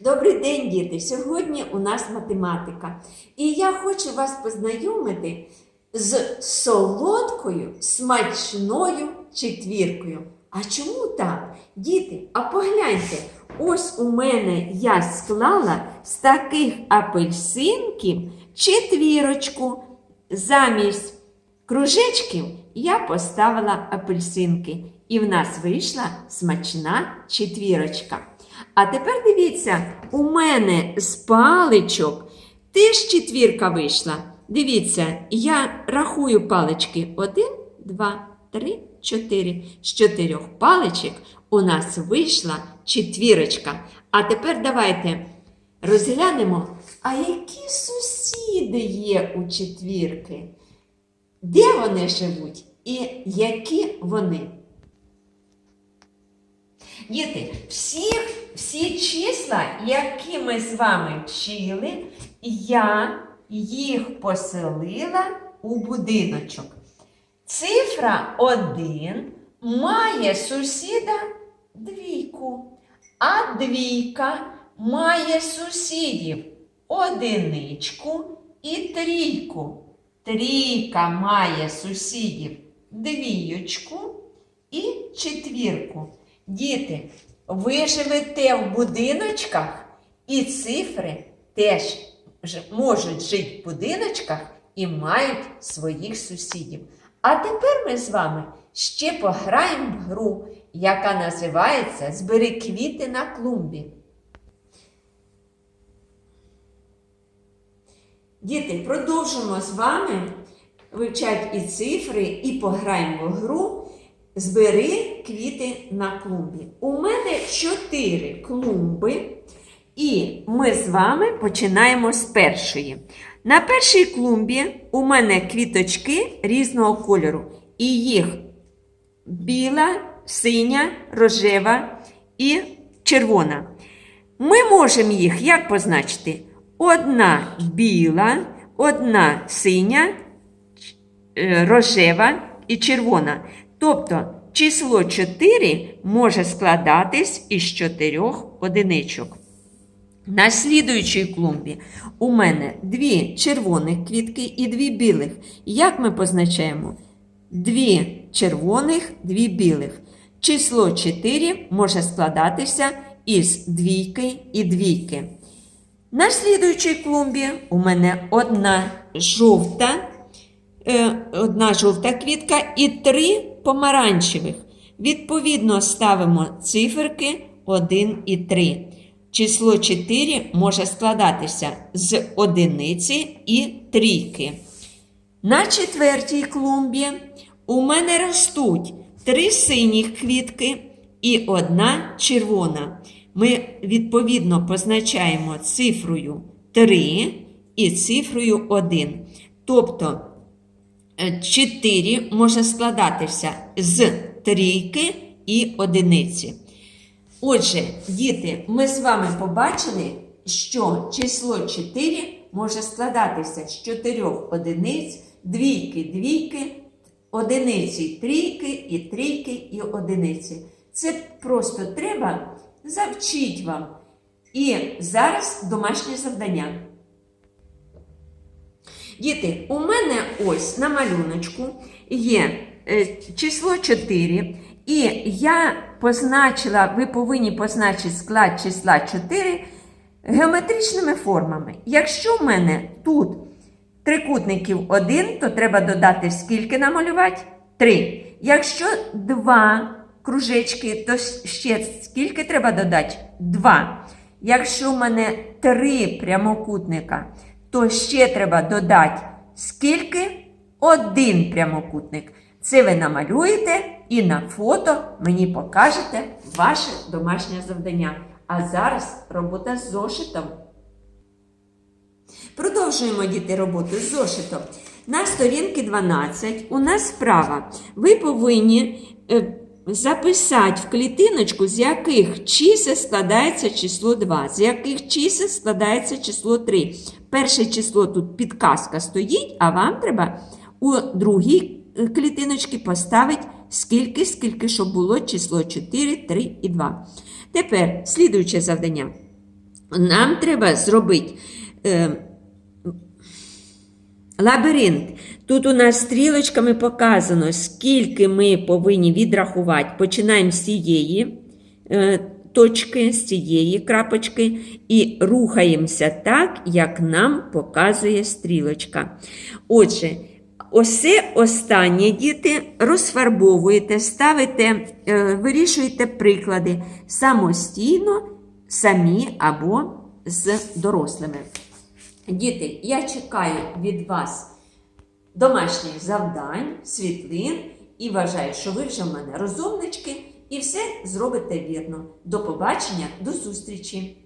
Добрий день, діти! Сьогодні у нас математика. І я хочу вас познайомити з солодкою, смачною четвіркою. А чому так? Діти, а погляньте, ось у мене я склала з таких апельсинків четвірочку. Замість кружечків я поставила апельсинки, і в нас вийшла смачна четвірочка. А тепер дивіться, у мене з паличок теж четвірка вийшла. Дивіться, я рахую палички. Один, два, три, чотири. З чотирьох паличок у нас вийшла четвірочка. А тепер давайте розглянемо, а які сусіди є у четвірки? Де вони живуть і які вони? Діти, всі, всі числа, які ми з вами вчили, я їх поселила у будиночок. Цифра 1 має сусіда двійку, а двійка має сусідів одиничку і трійку. Трійка має сусідів двійочку і четвірку. Діти, ви живете в будиночках, і цифри теж можуть жити в будиночках і мають своїх сусідів. А тепер ми з вами ще пограємо в гру, яка називається Збери квіти на клумбі. Діти, продовжимо з вами вивчати і цифри, і пограємо в гру. Збери квіти на клумбі. У мене чотири клумби, і ми з вами починаємо з першої. На першій клумбі у мене квіточки різного кольору. І їх біла, синя, рожева і червона. Ми можемо їх як позначити? Одна біла, одна синя, е, рожева і червона. Тобто число 4 може складатись із чотирьох одиничок. На слідуючій клумбі у мене дві червоних квітки і дві білих. Як ми позначаємо? Дві червоних, дві білих. Число 4 може складатися із двійки і двійки. На слідуючій клумбі у мене одна жовта, одна жовта квітка і три помаранчевих. Відповідно, ставимо циферки 1 і 3. Число 4 може складатися з одиниці і трійки. На четвертій клумбі у мене ростуть три синіх квітки і одна червона. Ми відповідно позначаємо цифрою 3 і цифрою 1. Тобто 4 може складатися з трійки і одиниці. Отже, діти, ми з вами побачили, що число 4 може складатися з 4 одиниць, двійки, двійки, одиниці, трійки і трійки і одиниці. Це просто треба завчити вам. І зараз домашнє завдання. Діти, у мене ось на малюночку є е, число 4, і я позначила, ви повинні позначити склад числа 4 геометричними формами. Якщо в мене тут трикутників 1, то треба додати скільки намалювати? 3. Якщо 2 кружечки, то ще скільки треба додати? 2. Якщо в мене 3 прямокутника, то ще треба додати скільки? Один прямокутник. Це ви намалюєте і на фото мені покажете ваше домашнє завдання. А зараз робота з зошитом. Продовжуємо діти роботу з зошитом. На сторінки 12 у нас справа. Ви повинні е, записати в клітиночку, з яких чисел складається число 2, з яких чисел складається число 3. Перше число тут підказка стоїть, а вам треба у другій е, клітиночці поставити скільки, скільки, щоб було число 4, 3 і 2. Тепер слідуюче завдання. нам треба зробити е, лабіринт. Тут у нас стрілочками показано, скільки ми повинні відрахувати. Починаємо з цієї е, точки, з цієї крапочки, і рухаємося так, як нам показує стрілочка. Отже, Осе останнє діти розфарбовуєте, ставите, е, вирішуєте приклади самостійно, самі або з дорослими. Діти, я чекаю від вас домашніх завдань, світлин і вважаю, що ви вже в мене розумнички і все зробите вірно. До побачення, до зустрічі!